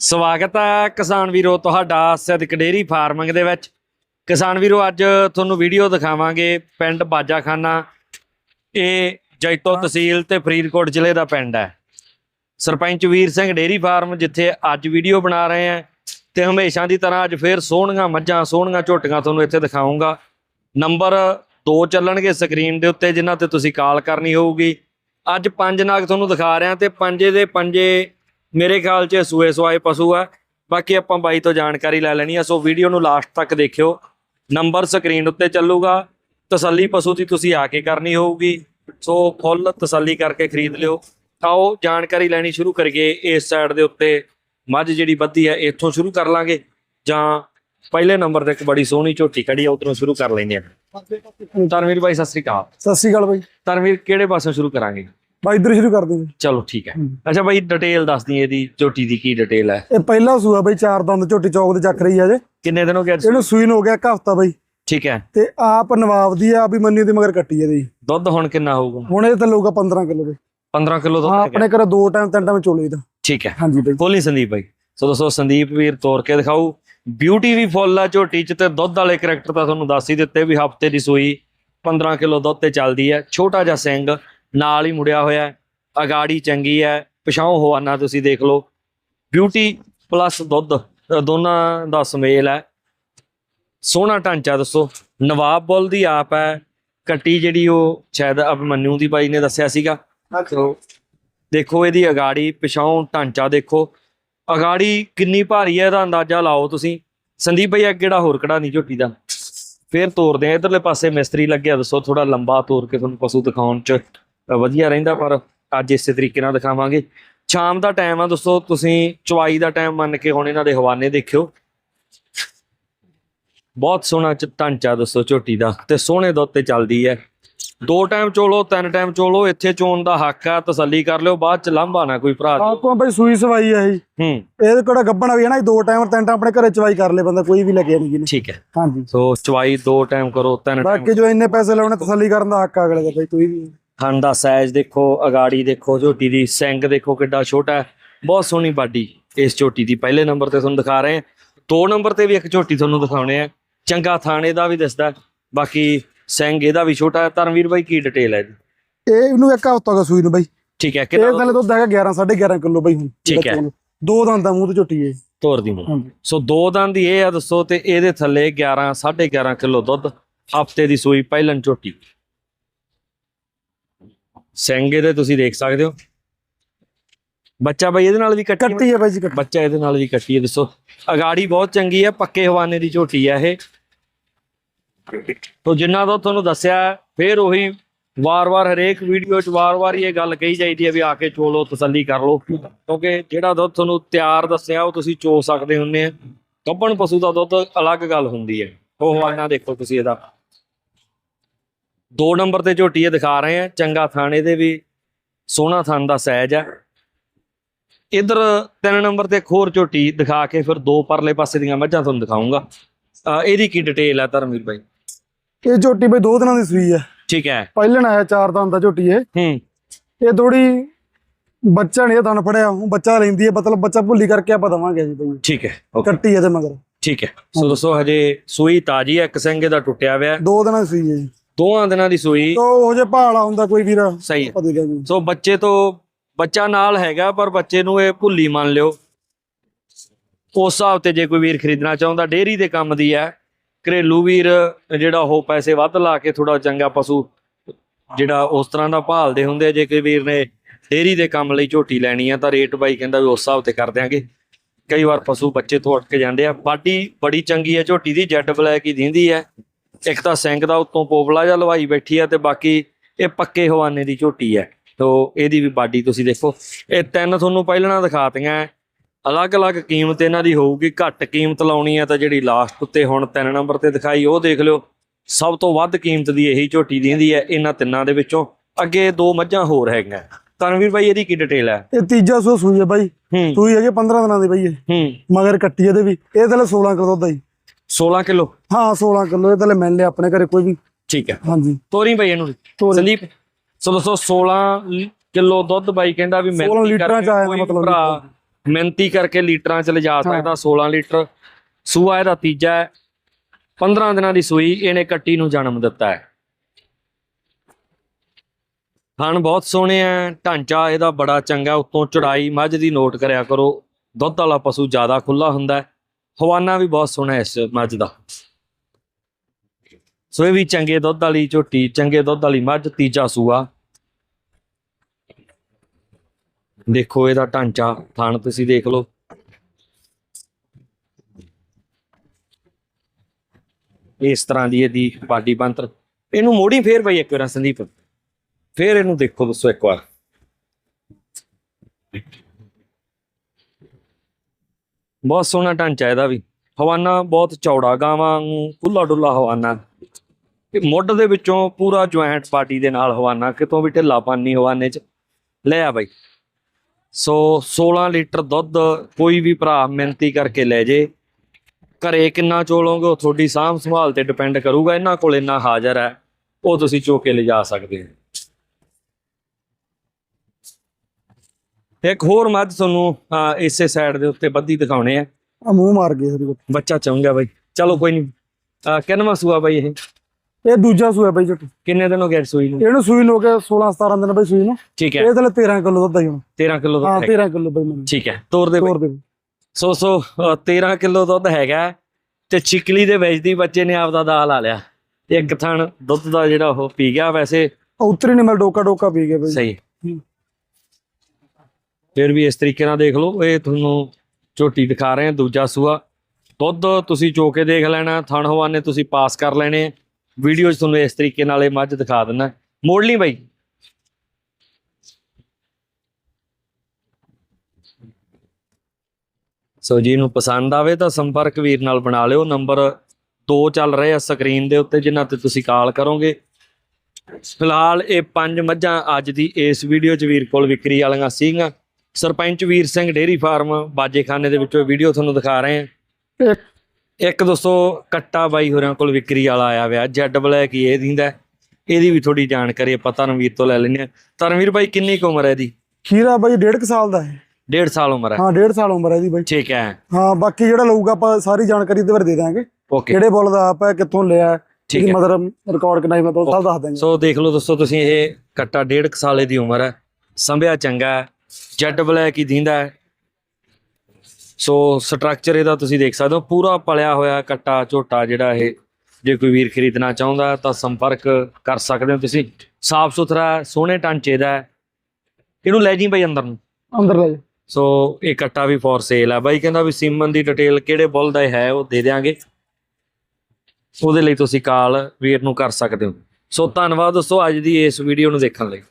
ਸਵਾਗਤ ਹੈ ਕਿਸਾਨ ਵੀਰੋ ਤੁਹਾਡਾ ਸਿੱਧਕ ਡੇਰੀ ਫਾਰਮਿੰਗ ਦੇ ਵਿੱਚ। ਕਿਸਾਨ ਵੀਰੋ ਅੱਜ ਤੁਹਾਨੂੰ ਵੀਡੀਓ ਦਿਖਾਵਾਂਗੇ ਪਿੰਡ ਬਾਜਾਖਾਨਾ। ਇਹ ਜੈਤੋ ਤਹਿਸੀਲ ਤੇ ਫਰੀਦਕੋਟ ਜ਼ਿਲ੍ਹੇ ਦਾ ਪਿੰਡ ਹੈ। ਸਰਪੰਚ ਵੀਰ ਸਿੰਘ ਡੇਰੀ ਫਾਰਮ ਜਿੱਥੇ ਅੱਜ ਵੀਡੀਓ ਬਣਾ ਰਹੇ ਆ ਤੇ ਹਮੇਸ਼ਾ ਦੀ ਤਰ੍ਹਾਂ ਅੱਜ ਫੇਰ ਸੋਹਣੀਆਂ ਮੱਝਾਂ ਸੋਹਣੀਆਂ ਝੋਟੀਆਂ ਤੁਹਾਨੂੰ ਇੱਥੇ ਦਿਖਾਉਂਗਾ ਨੰਬਰ 2 ਚੱਲਣਗੇ ਸਕਰੀਨ ਦੇ ਉੱਤੇ ਜਿਨ੍ਹਾਂ ਤੇ ਤੁਸੀਂ ਕਾਲ ਕਰਨੀ ਹੋਊਗੀ। ਅੱਜ ਪੰਜ ਨਾਗ ਤੁਹਾਨੂੰ ਦਿਖਾ ਰਿਹਾ ਤੇ ਪੰਜੇ ਦੇ ਪੰਜੇ ਮੇਰੇ ਖਿਆਲ 'ਚ ਸੂਏ ਸਵਾਏ ਪਸ਼ੂ ਆ। ਬਾਕੀ ਆਪਾਂ ਬਾਈ ਤੋਂ ਜਾਣਕਾਰੀ ਲੈ ਲੈਣੀ ਆ। ਸੋ ਵੀਡੀਓ ਨੂੰ ਲਾਸਟ ਤੱਕ ਦੇਖਿਓ। ਨੰਬਰ ਸਕਰੀਨ ਉੱਤੇ ਚੱਲੂਗਾ। ਤਸੱਲੀ ਪਸ਼ੂ ਦੀ ਤੁਸੀਂ ਆ ਕੇ ਕਰਨੀ ਹੋਊਗੀ। ਸੋ ਫੁੱਲ ਤਸੱਲੀ ਕਰਕੇ ਖਰੀਦ ਲਿਓ। ਆਓ ਜਾਣਕਾਰੀ ਲੈਣੀ ਸ਼ੁਰੂ ਕਰੀਏ ਇਸ ਸਾਈਡ ਦੇ ਉੱਤੇ। ਮੱਝ ਜਿਹੜੀ ਬੱਧੀ ਹੈ ਇੱਥੋਂ ਸ਼ੁਰੂ ਕਰ ਲਾਂਗੇ। ਜਾਂ ਪਹਿਲੇ ਨੰਬਰ ਤੇ ਇੱਕ ਬੜੀ ਸੋਹਣੀ ਝੋਟੀ ਖੜੀ ਆ ਉਧਰੋਂ ਸ਼ੁਰੂ ਕਰ ਲੈਂਦੇ ਆ। ਧਰਮਵੀਰ ਬਾਈ ਸਤਿ ਸ੍ਰੀ ਅਕਾਲ। ਸਤਿ ਸ਼੍ਰੀ ਅਕਾਲ ਬਾਈ। ਧਰਮਵੀਰ ਕਿਹੜੇ ਪਾਸੋਂ ਸ਼ੁਰੂ ਕਰਾਂਗੇ? ਬਾਈ ਇੱਧਰ ਸ਼ੁਰੂ ਕਰਦੇ ਹਾਂ। ਚਲੋ ਠੀਕ ਹੈ। ਅੱਛਾ ਬਾਈ ਡਿਟੇਲ ਦੱਸ ਦੀ ਇਹਦੀ ਝੋਟੀ ਦੀ ਕੀ ਡਿਟੇਲ ਹੈ? ਇਹ ਪਹਿਲਾ ਸੂਆ ਬਾਈ ਚਾਰ ਦੰਦ ਝੋਟੀ ਚੌਕ ਤੇ ਚੱਕ ਰਹੀ ਆ ਜੇ। ਕਿੰਨੇ ਦਿਨ ਹੋ ਗਏ? ਇਹਨੂੰ ਸੂਈ ਨੂੰ ਹੋ ਗਿਆ ਇੱਕ ਹਫਤਾ ਬਾਈ। ਠੀਕ ਹੈ। ਤੇ ਆਪ ਨਵਾਬ ਦੀ ਆ ਵੀ ਮੰਨੀ ਦੀ ਮਗਰ ਕੱਟੀ ਇਹਦੀ। ਦੁੱਧ ਹੁਣ ਕਿੰਨਾ ਹੋਊਗਾ? ਹੁਣ ਇਹ ਤਾਂ ਲਊਗਾ 15 ਕਿਲੋ ਬਾਈ 15 ਕਿਲੋ ਦੁੱਧ ਹਾਂ। ਆਪਣੇ ਘਰੇ ਦੋ ਟਾਈਮ ਤਿੰਨ ਟਾਈਮ ਚੋਲੇ ਦਾ। ਠੀਕ ਹੈ। ਹਾਂਜੀ ਬਾਈ। ਬੋਲੀ ਸੰਦੀਪ ਬਾਈ। ਸੋ ਦੋਸਤੋ ਸੰਦੀਪ ਵੀਰ ਤੋੜ ਕੇ ਦਿਖਾਊ। ਬਿਊਟੀ ਵੀ ਫੁੱਲ ਆ ਝੋਟੀ ਚ ਤੇ ਦੁੱਧ ਵਾਲੇ ਕਰੈਕਟਰ ਤਾਂ ਤੁਹਾਨੂੰ ਦੱਸ ਹੀ ਦਿੱਤੇ ਵੀ ਹਫ਼ਤੇ ਦੀ ਸੂਈ 15 ਕਿਲੋ ਦੁੱਧ ਤੇ ਚੱਲਦੀ ਹੈ। ਛੋਟਾ ਜਿਹਾ ਸਿੰਘ ਨਾਲ ਹੀ ਮੁੜਿਆ ਹੋਇਆ ਹੈ। ਅਗਾੜੀ ਚੰਗੀ ਹੈ। ਪਿਛਾਉ ਹਵਾਨਾ ਤੁਸੀਂ ਦੇਖ ਲਓ। ਬਿਊਟੀ ਪਲੱਸ ਦੁੱਧ ਦੋਨਾਂ ਦਾ ਸਮੇਲ ਹੈ। ਸੋਹਣਾ ਢਾਂਚਾ ਦੱਸੋ। ਨਵਾਬ ਬੁੱਲ ਦੀ ਆਪ ਹੈ। ਕੱਟੀ ਜਿਹੜੀ ਉਹ ਸ਼ਾਇਦ ਅਭਮਨੂ ਦੀ ਬਾਈ ਨੇ ਦੱਸਿਆ ਸੀਗਾ। ਸੋ ਦੇਖੋ ਇਹਦੀ ਅਗਾੜੀ ਪਿਛਾਉਂ ਢਾਂਚਾ ਦੇਖੋ। ਅਗਾੜੀ ਕਿੰਨੀ ਭਾਰੀ ਹੈ ਇਹਦਾ ਅੰਦਾਜ਼ਾ ਲਾਓ ਤੁਸੀਂ। ਸੰਦੀਪ ਭਾਈ ਅੱਗੇ ਜਿਹੜਾ ਹੋਰ ਕੜਾ ਨਹੀਂ ਝੋਟੀ ਦਾ? ਫੇਰ ਤੋਰਦੇ ਆ ਇਧਰਲੇ ਪਾਸੇ ਮਿਸਤਰੀ ਲੱਗਿਆ ਦੱਸੋ ਥੋੜਾ ਲੰਬਾ ਤੋਰ ਕੇ ਤੁਹਾਨੂੰ ਪਸ਼ੂ ਦਿਖਾਉਣ ਚ। ਵਧੀਆ ਰਹਿੰਦਾ ਪਰ ਅੱਜ ਇਸੇ ਤਰੀਕੇ ਨਾਲ ਦਿਖਾਵਾਂਗੇ। ਸ਼ਾਮ ਦਾ ਟਾਈਮ ਆ ਦੋਸਤੋ ਤੁਸੀਂ ਚਵਾਈ ਦਾ ਟਾਈਮ ਮੰਨ ਕੇ ਹੁਣ ਇਹਨਾਂ ਦੇ ਹਵਾਨੇ ਦੇਖਿਓ। ਬਹੁਤ ਸੋਹਣਾ ਢਾਂਚਾ ਦੱਸੋ ਝੋਟੀ ਦਾ ਤੇ ਸੋਹਣੇ ਦੁੱਧ ਤੇ ਚੱਲਦੀ ਹੈ। ਦੋ ਟਾਈਮ ਚੋਲੋ ਤਿੰਨ ਟਾਈਮ ਚੋਲੋ ਇੱਥੇ ਚੋਣ ਦਾ ਹੱਕ ਆ ਤਸੱਲੀ ਕਰ ਲਿਓ ਬਾਅਦ ਚ ਲਾਂਭਾ ਨਾ ਕੋਈ ਭਰਾ। ਆਪਾਂ ਬਾਈ ਸੂਈ ਸਵਾਈ ਆ ਇਹ। ਹੂੰ। ਇਹਦੇ ਕੋਲ ਗੱਬਣ ਵੀ ਹੈ ਨਾ ਇਹ ਦੋ ਟਾਈਮ ਤਿੰਨ ਟਾਈਮ ਆਪਣੇ ਘਰੇ ਚਵਾਈ ਕਰ ਲੇ ਬੰਦਾ ਕੋਈ ਵੀ ਲੱਗਿਆ ਨਹੀਂ ਠੀਕ ਹੈ। ਹਾਂਜੀ। ਸੋ ਚਵਾਈ ਦੋ ਟਾਈਮ ਕਰੋ ਤਿੰਨ ਟਾਈਮ ਬਾਕੀ ਜੋ ਇੰਨੇ ਪੈਸੇ ਲਾਉਣੇ ਤਸੱਲੀ ਕਰਨ ਦਾ ਹੱਕ ਆ ਅਗਲੇ ਦਾ ਬਾਈ ਕੋਈ ਵੀ। ਹਣ ਦਾ ਸਾਈਜ਼ ਦੇਖੋ ਅਗਾੜੀ ਦੇਖੋ ਝੋਟੀ ਦੀ ਸਿੰਗ ਦੇਖੋ ਕਿੱਡਾ ਛੋਟਾ ਬਹੁਤ ਸੋਹਣੀ ਬਾਡੀ ਇਸ ਝੋਟੀ ਦੀ। ਪਹਿਲੇ ਨੰਬਰ ਤੇ ਤੁਹਾਨੂੰ ਦਿਖਾ ਰਹੇ ਹਾਂ। ਦੋ ਨੰਬਰ ਤੇ ਵੀ ਇੱਕ ਝੋਟੀ ਤੁਹਾਨੂੰ ਦਿਖਾਉਣੇ ਆ। ਚੰਗਾ ਥਾਣੇ ਦਾ ਵੀ ਦਿਸਦਾ। ਬਾਕੀ ਸਿੰਘ ਇਹਦਾ ਵੀ ਛੋਟਾ ਹੈ। ਧਰਮਵੀਰ ਬਾਈ ਕੀ ਡਿਟੇਲ ਹੈ ਇਹ ਇਹਨੂੰ ਇੱਕ ਹਫਤਾ ਦਾ ਸੂਈ ਨੂੰ ਬਾਈ। ਠੀਕ ਹੈ ਇਹ ਕਿੰਨਾ ਥੱਲੇ ਦੁੱਧ ਹੈਗਾ 11 11.5 ਕਿਲੋ ਬਾਈ ਹੁਣ। ਠੀਕ ਹੈ। ਦੋ ਦੰਦ ਦਾ ਮੂੰਹ ਤੇ ਝੋਟੀ ਹੈ ਤੋਰ ਦੀ ਮੂੰਹ। ਸੋ ਦੋ ਦੰਦ ਦੀ ਇਹ ਆ ਦੱਸੋ ਤੇ ਇਹਦੇ ਥੱਲੇ 11 11.5 ਕਿਲੋ ਦੁੱਧ ਹਫ਼ਤੇ ਦੀ ਸੂਈ ਪਹਿਲਨ ਝੋਟੀ। ਸਿੰਘ ਇਹਦੇ ਤੁਸੀਂ ਦੇਖ ਸਕਦੇ ਹੋ। ਬੱਚਾ ਬਈ ਇਹਦੇ ਨਾਲ ਵੀ ਕੱਟੀ ਕੱਟੀ ਹੈ ਬਾਈ ਜੀ ਬੱਚਾ ਇਹਦੇ ਨਾਲ ਵੀ ਕੱਟੀ ਹੈ ਦੱਸੋ। ਅਗਾੜੀ ਬਹੁਤ ਚੰਗੀ ਹੈ ਪੱਕੇ ਹਵਾਨੇ ਦੀ ਝੋਟੀ ਹੈ ਇਹ। ਤੋ ਜਿੰਨਾ ਤੋਂ ਤੁਹਾਨੂੰ ਦੱਸਿਆ ਫਿਰ ਉਹੀ ਵਾਰ-ਵਾਰ ਹਰੇਕ ਵੀਡੀਓ 'ਚ ਵਾਰ-ਵਾਰ ਇਹ ਗੱਲ ਕਹੀ ਜਾਂਦੀ ਹੈ ਵੀ ਆ ਕੇ ਚੋਲੋ ਤਸੱਲੀ ਕਰ ਲਓ। ਕਿਉਂਕਿ ਜਿਹੜਾ ਦੁੱਧ ਤੁਹਾਨੂੰ ਤਿਆਰ ਦੱਸਿਆ ਉਹ ਤੁਸੀਂ ਚੋ ਸਕਦੇ ਹੁੰਦੇ ਆ। ਕੱਪਣ ਪਸ਼ੂ ਦਾ ਦੁੱਧ ਅਲੱਗ ਗੱਲ ਹੁੰਦੀ ਹੈ ਉਹ ਹਵਾਨਾ ਦੇਖੋ ਤੁਸੀਂ ਇਹਦਾ। ਦੋ ਨੰਬਰ ਤੇ ਝੋਟੀ ਇਹ ਦਿਖਾ ਰਹੇ ਆ ਚੰਗਾ ਥਾਣੇ ਦੇ ਵੀ ਸੋਹਣਾ ਥਣ ਦਾ ਸਾਈਜ਼ ਆ। ਇਧਰ ਤਿੰਨ ਨੰਬਰ ਤੇ ਹੋਰ ਝੋਟੀ ਦਿਖਾ ਕੇ ਫਿਰ ਦੋ ਪਰਲੇ ਪਾਸੇ ਦੀਆਂ ਮੱਝਾਂ ਤੁਹਾਨੂੰ ਦਿਖਾਉਂਗਾ ਇਹਦੀ ਕੀ ਡਿਟੇਲ ਹੈ ਧਰਮਵੀਰ ਬਾਈ? ਇਹ ਝੋਟੀ ਬਾਈ ਦੋ ਦਿਨਾਂ ਦੀ ਸੂਈ ਹੈ ਠੀਕ ਹੈ। ਪਹਿਲਣ ਆਇਆ ਚਾਰ ਦੰਦ ਦਾ ਝੋਟੀ ਇਹ। ਹੂੰ। ਇਹ ਥੋੜੀ ਬੱਚਾ ਨਹੀਂ ਤੁਹਾਨੂੰ ਫੜਿਆ ਉਹ ਬੱਚਾ ਲੈਂਦੀ ਹੈ ਮਤਲਬ ਬੱਚਾ ਭੁੱਲੀ ਕਰਕੇ ਆਪਾਂ ਦਵਾਂਗੇ ਜੀ ਬਾਈ। ਠੀਕ ਹੈ ਕੱਟੀ ਇਹਦੇ ਮਗਰ। ਠੀਕ ਹੈ। ਸੋ ਦੋਸਤੋ ਹਜੇ ਸੂਈ ਤਾਜੀ ਹੈ ਇੱਕ ਸਿੰਘ ਦਾ ਟੁੱਟਿਆ ਹੋਇਆ। ਹੈ। ਦੋ ਦਿਨਾਂ ਦੀ ਸੂਈ ਹੈ ਜੀ। ਦੋਹਾਂ ਦਿਨਾਂ ਦੀ ਸੂਈ। ਤੋ ਉਹ ਜੇ ਭਾਲਾ ਹੁੰਦਾ ਕੋਈ ਵੀਰ ਸਹੀ ਹੈ। ਪਤਾ ਜੀ ਸੋ ਬੱਚੇ ਤੋਂ ਬੱਚਾ ਨਾਲ ਹੈਗਾ ਪਰ ਬੱਚੇ ਨੂੰ ਇਹ ਭੁੱਲੀ ਮੰਨ ਲਿਓ। ਉਸ ਹਿਸਾਬ ਤੇ ਜੇ ਕੋਈ ਵੀਰ ਖਰੀਦਣਾ ਚਾਹੁੰਦਾ ਡੇਅਰੀ ਦੇ ਕੰਮ ਦੀ ਹੈ। ਘਰੇਲੂ ਵੀਰ ਜਿਹੜਾ ਉਹ ਪੈਸੇ ਵੱਧ ਲਾ ਕੇ ਥੋੜਾ ਚੰਗਾ ਪਸ਼ੂ ਜਿਹੜਾ ਉਸ ਤਰ੍ਹਾਂ ਦਾ ਭਾਲਦੇ ਹੁੰਦੇ ਆ, ਜੇ ਕੋਈ ਵੀਰ ਨੇ ਡੇਅਰੀ ਦੇ ਕੰਮ ਲਈ ਝੋਟੀ ਲੈਣੀ ਆ ਤਾਂ ਰੇਟ ਬਾਈ ਕਹਿੰਦਾ ਵੀ ਉਸ ਹਿਸਾਬ ਤੇ ਕਰ ਦਿਆਂਗੇ। ਕਈ ਵਾਰ ਪਸ਼ੂ ਬੱਚੇ ਤੋਂ ਉੱਠ ਕੇ ਜਾਂਦੇ ਆ। ਬਾਡੀ ਬੜੀ ਚੰਗੀ ਹੈ ਝੋਟੀ ਦੀ ਜੈਡ ਬਲੈਕ ਹੀ ਦਿੰਦੀ ਹੈ। ਇੱਕ ਤਾਂ ਸਿੰਘ ਦਾ ਉੱਤੋਂ ਪੋਪਲਾ ਜਿਹਾ ਲਵਾਈ ਬੈਠੀ ਆ ਤੇ ਬਾਕੀ ਇਹ ਪੱਕੇ ਹਵਾਨੇ ਦੀ ਝੋਟੀ ਹੈ ਤੋ ਇਹਦੀ ਵੀ ਬਾਡੀ ਤੁਸੀਂ ਦੇਖੋ। ਇਹ ਤਿੰਨ ਤੁਹਾਨੂੰ ਪਹਿਲਾਂ ਦਿਖਾਤੀਆਂ ਅਲੱਗ-ਅਲੱਗ ਕੀਮਤ ਇਹਨਾਂ ਦੀ ਹੋਊਗੀ। ਘੱਟ ਕੀਮਤ ਲਾਉਣੀ ਹੈ ਤਾਂ ਜਿਹੜੀ ਲਾਸਟ ਉੱਤੇ ਹੁਣ ਤਿੰਨ ਨੰਬਰ ਤੇ ਦਿਖਾਈ ਉਹ ਦੇਖ ਲਿਓ। ਸਭ ਤੋਂ ਵੱਧ ਕੀਮਤ ਦੀ ਇਹੀ ਝੋਟੀ ਦਿੰਦੀ ਹੈ ਇਹਨਾਂ ਤਿੰਨਾਂ ਦੇ ਵਿੱਚੋਂ। ਅੱਗੇ ਦੋ ਮੱਝਾਂ ਹੋਰ ਹੈਗੀਆਂ। ਤਨਵੀਰ ਭਾਈ ਇਹਦੀ ਕੀ ਡਿਟੇਲ ਹੈ ਇਹ ਤੀਜਾ ਸੂ ਸੂਈ ਹੈ ਬਾਈ। ਹੂੰ। ਸੂਈ ਹੈਗੇ 15 ਦਿਨਾਂ ਦੀ ਬਾਈ ਇਹ। ਮਗਰ ਕੱਟੀ ਇਹਦੇ ਵੀ। ਇਹ ਥੱਲੇ 16 ਕਿਲੋ ਦੁੱਧ ਹੈ। ਜੀ 16 ਕਿਲੋ? ਹਾਂ 16 ਕਿਲੋ ਇਹ ਥੱਲੇ ਮਿਲ ਲਿਆ ਆਪਣੇ ਘਰੇ ਕੋਈ ਵੀ। ਠੀਕ ਹੈ। ਹਾਂਜੀ। ਤੋਰੀ ਭਾਈ ਇਹਨੂੰ ਤੋਰੀ। ਸੰਦੀਪ ਸੋ ਦੋਸਤੋ 16 ਕਿਲੋ ਦੁੱਧ ਬਾਈ ਕਹਿੰਦਾ ਵੀ 16 ਲੀਟਰਾਂ ਚ ਆਇਆ ਕੋਈ ਮਤਲਬ ਭਰਾ ਮਿਹਨਤੀ ਕਰਕੇ ਲੀਟਰਾਂ ਚ ਲਿਜਾ। ਸਕਦਾ 16 ਲੀਟਰ। ਸੂਆ ਇਹਦਾ ਤੀਜਾ ਹੈ। 15 ਦਿਨਾਂ ਦੀ ਸੂਈ ਇਹਨੇ ਕੱਟੀ ਨੂੰ ਜਨਮ ਦਿੱਤਾ ਹੈ। ਥਣ ਬਹੁਤ ਸੋਹਣੇ ਆ ਢਾਂਚਾ ਇਹਦਾ ਬੜਾ ਚੰਗਾ ਉੱਤੋਂ ਚੜਾਈ ਮੱਝ ਦੀ ਨੋਟ ਕਰਿਆ ਕਰੋ। ਦੁੱਧ ਵਾਲਾ ਪਸ਼ੂ ਜ਼ਿਆਦਾ ਖੁੱਲਾ ਹੁੰਦਾ ਹੈ। ਹਵਾਨਾ ਵੀ ਬਹੁਤ ਸੋਹਣਾ ਇਸ ਮੱਝ ਦਾ। ਸੋ ਇਹ ਵੀ ਚੰਗੇ ਦੁੱਧ ਵਾਲੀ ਝੋਟੀ, ਚੰਗੇ ਦੁੱਧ ਵਾਲੀ ਮੱਝ, ਤੀਜਾ ਸੂਆ। ਦੇਖੋ ਇਹਦਾ ਢਾਂਚਾ ਥਾਣ ਤੁਸੀਂ ਦੇਖ ਲਓ। ਇਸ ਤਰ੍ਹਾਂ ਦੀ ਇਹਦੀ ਬਾਡੀ ਬੰਤਰ ਇਹਨੂੰ ਮੋੜੀ ਫੇਰ ਬਈ ਇੱਕ ਵਾਰ ਸੰਦੀਪ। ਫੇਰ ਇਹਨੂੰ ਦੇਖੋ ਦੱਸੋ ਇੱਕ ਵਾਰ। ਬਹੁਤ ਸੋਹਣਾ ਢਾਂਚਾ ਇਹਦਾ ਵੀ। ਹਵਾਨਾ ਬਹੁਤ ਚੌੜਾ ਗਾਵਾਂ ਨੂੰ ਖੁੱਲਾ ਡੁੱਲਾ ਹਵਾਨਾ। ਮੁੱਢ ਦੇ ਵਿੱਚੋਂ ਪੂਰਾ ਜੁਆਇੰਟ ਪਾਰਟੀ ਦੇ ਨਾਲ ਹਵਾਨਾ, ਕਿਤੋਂ ਵੀ ਢਿੱਲਾ ਪਾਣੀ ਹਵਾਨੇ ਚ। ਲੈ ਆ ਬਾਈ। ਸੋ 16 ਲੀਟਰ ਦੁੱਧ ਕੋਈ ਵੀ ਭਰਾ ਮਿਹਨਤੀ ਕਰਕੇ ਲੈ ਜੇ। ਘਰੇ ਕਿੰਨਾ ਚੋਲੋਗੇ ਉਹ ਤੁਹਾਡੀ ਸਾਂਭ ਸੰਭਾਲ ਤੇ ਡਿਪੈਂਡ ਕਰੂਗਾ। ਇਹਨਾਂ ਕੋਲ ਇੰਨਾ ਹਾਜ਼ਰ ਹੈ, ਉਹ ਤੁਸੀਂ ਚੋ ਕੇ ਲਿਜਾ ਸਕਦੇ ਹੋ। ਇੱਕ ਹੋਰ ਮੱਝ ਤੁਹਾਨੂੰ ਅਹ, ਇਸੇ ਸਾਈਡ ਦੇ ਉੱਤੇ ਬੱਧੀ ਦਿਖਾਉਣੇ ਆ। ਆ ਮੂੰਹ ਮਾਰ ਗਏ ਹਰੀ ਬੱਚਾ ਚਾਹੂੰਗਾ ਬਾਈ। ਚਲੋ ਕੋਈ ਨਹੀਂ ਕਿੰਨਵਾਂ ਸੂਆ ਬਾਈ ਇਹ? ਇਹ ਦੂਜਾ ਸੂਆ ਬਈ ਝੋਟੀ ਕਿੰਨੇ ਦਿਨ ਹੋ ਗਏ ਸੂਈ ਨੂੰ? ਇਹਨੂੰ ਸੂਈ ਨੂੰ ਹੋ ਗਿਆ 16 17 ਦਿਨ ਬਈ ਸੂਈ ਨੂੰ। ਠੀਕ ਹੈ। ਇਹ ਥਲੇ 13 ਕਿਲੋ ਦੁੱਧ ਆਈ ਹੁਣ। 13 ਕਿਲੋ ਹਾਂ ਦੁੱਧ 13 ਕਿਲੋ ਬਈ ਮੈਨੂੰ। ਠੀਕ ਹੈ ਤੋਰ ਦੇ ਬਾਈ। ਤੋਰ ਦੇ ਸੋ ਸੋ ਅ, 13 ਕਿਲੋ ਦੁੱਧ ਹੈਗਾ ਤੇ ਚਿਕਲੀ ਦੇ ਵੇਚਦੀ ਬੱਚੇ ਨੇ ਆਪਦਾ ਦਾ ਲਾ ਲਿਆ। ਇੱਕ ਥਣ ਦੁੱਧ ਦਾ ਜਿਹੜਾ ਉਹ ਪੀ ਗਿਆ ਵੈਸੇ। ਉਹ ਉਤਰੀ ਨਹੀਂ ਮਿਲ ਡੋਕਾ ਡੋਕਾ ਪੀ ਗਏ ਬਈ। ਸਹੀ। ਹੂੰ। ਫਿਰ ਵੀ ਇਸ ਤਰੀਕੇ ਨਾਲ ਦੇਖ ਲਓ, ਇਹ ਤੁਹਾਨੂੰ ਝੋਟੀ ਦਿਖਾ ਰਹੇ ਹਾਂ, ਦੂਜਾ ਸੂਆ। ਦੁੱਧ ਤੁਸੀਂ ਚੋ ਕੇ ਦੇਖ ਲੈਣਾ, ਥਣ ਹਵਾਨੇ ਤੁਸੀਂ ਪਾਸ ਕਰ ਲੈਣੇ। ਆ। ਵੀਡੀਓ 'ਚ ਤੁਹਾਨੂੰ ਇਸ ਤਰੀਕੇ ਨਾਲ ਇਹ ਮੱਝ ਦਿਖਾ ਦਿੰਦਾ। ਮੋੜ ਲਈ ਬਾਈ। ਸੋ ਜੀ ਨੂੰ ਪਸੰਦ ਆਵੇ ਤਾਂ ਸੰਪਰਕ ਵੀਰ ਨਾਲ ਬਣਾ ਲਿਓ। ਨੰਬਰ 2 ਚੱਲ ਰਹੇ ਆ ਸਕਰੀਨ ਦੇ ਉੱਤੇ, ਜਿਨ੍ਹਾਂ ਤੇ ਤੁਸੀਂ ਕਾਲ ਕਰੋਗੇ। ਫਿਲਹਾਲ ਇਹ ਪੰਜ ਮੱਝਾਂ ਅੱਜ ਦੀ ਇਸ ਵੀਡੀਓ 'ਚ ਵੀਰ ਕੋਲ ਵਿਕਰੀ ਵਾਲੀਆਂ ਸੀਗੀਆਂ। ਸਰਪੰਚ ਵੀਰ ਸਿੰਘ ਡੇਰੀ ਫਾਰਮ ਬਾਜੇਖਾਨੇ ਦੇ ਵਿੱਚੋਂ ਵੀਡੀਓ ਤੁਹਾਨੂੰ ਦਿਖਾ ਰਹੇ ਹਾਂ। ਇੱਕ ਦੋਸਤੋ ਕੱਟਾ ਬਾਈ ਹੋਰਾਂ ਕੋਲ ਵਿਕਰੀ ਵਾਲਾ ਆਇਆ ਹੋਇਆ ਜੈਡ ਬਲੈਕ ਹੀ ਇਹ ਦਿੰਦਾ ਇਹਦੀ ਵੀ ਥੋੜੀ ਜਾਣਕਾਰੀ ਆਪਾਂ ਧਰਮਵੀਰ ਤੋਂ ਲੈ ਲੈਂਦੇ ਹਾਂ। ਧਰਮਵੀਰ ਬਾਈ ਕਿੰਨੀ ਕੁ ਉਮਰ ਹੈ ਇਹਦੀ? ਖੀਰਾ ਬਈ ਡੇਢ ਕੁ ਸਾਲ ਦਾ ਹੈ। ਡੇਢ ਸਾਲ ਉਮਰ ਹੈ। ਹਾਂ ਡੇਢ ਸਾਲ ਉਮਰ ਹੈ ਇਹਦੀ ਬਈ। ਠੀਕ ਹੈ। ਹਾਂ ਬਾਕੀ ਜਿਹੜਾ ਲਊਗਾ ਆਪਾਂ ਸਾਰੀ ਜਾਣਕਾਰੀ ਇਹਦੇ ਬਾਰੇ ਦੇ ਦਾਂਗੇ। ਓਕੇ। ਕਿਹੜੇ ਬੁੱਲ ਦਾ ਆਪ ਹੈ ਕਿੱਥੋਂ ਲਿਆ ਠੀਕ ਹੈ। ਮਦਰ ਰਿਕਾਰਡ ਕਿੰਨਾ ਹੈ ਮੈਂ ਤੁਹਾਨੂੰ ਸਭ ਦੱਸ ਦਾਂਗੇ। ਸੋ ਦੇਖ ਲਓ ਦੋਸਤੋ ਤੁਸੀਂ ਇਹ ਕੱਟਾ ਡੇਢ ਕੁ ਸਾਲੇ ਦੀ ਉਮਰ ਹੈ। ਸੰਭਿਆ ਚੰਗਾ ਜੈਡ ਬਲੈਕ ਹੀ ਦਿੰਦਾ ਹੈ। ਸੋ ਸਟਰਕਚਰ ਇਹਦਾ ਤੁਸੀਂ ਦੇਖ ਸਕਦੇ ਹੋ। ਪੂਰਾ ਪਲਿਆ ਹੋਇਆ ਕੱਟਾ ਝੋਟਾ ਜਿਹੜਾ ਇਹ ਜੇ ਕੋਈ ਵੀਰ ਖਰੀਦਣਾ ਚਾਹੁੰਦਾ ਤਾਂ ਸੰਪਰਕ ਕਰ ਸਕਦੇ ਹੋ ਤੁਸੀਂ। ਸਾਫ਼ ਸੁਥਰਾ ਸੋਹਣੇ ਢਾਂਚੇ ਦਾ ਹੈ। ਇਹਨੂੰ ਲੈ ਜੀ ਬਈ ਅੰਦਰ ਨੂੰ। ਅੰਦਰ ਲੈ ਜਾ। ਸੋ ਇਹ ਕੱਟਾ ਵੀ ਫੋਰ ਸੇਲ ਹੈ ਬਾਈ ਕਹਿੰਦਾ ਵੀ ਸੀਮਨ ਦੀ ਡਿਟੇਲ ਕਿਹੜੇ ਬੁੱਲ ਦਾ ਹੈ ਉਹ ਦੇ ਦਿਆਂਗੇ। ਉਹਦੇ ਲਈ ਤੁਸੀਂ ਕਾਲ ਵੀਰ ਨੂੰ ਕਰ ਸਕਦੇ ਹੋ। ਸੋ ਧੰਨਵਾਦ ਦੋਸਤੋ ਅੱਜ ਦੀ ਇਸ ਵੀਡੀਓ ਨੂੰ ਦੇਖਣ ਲਈ।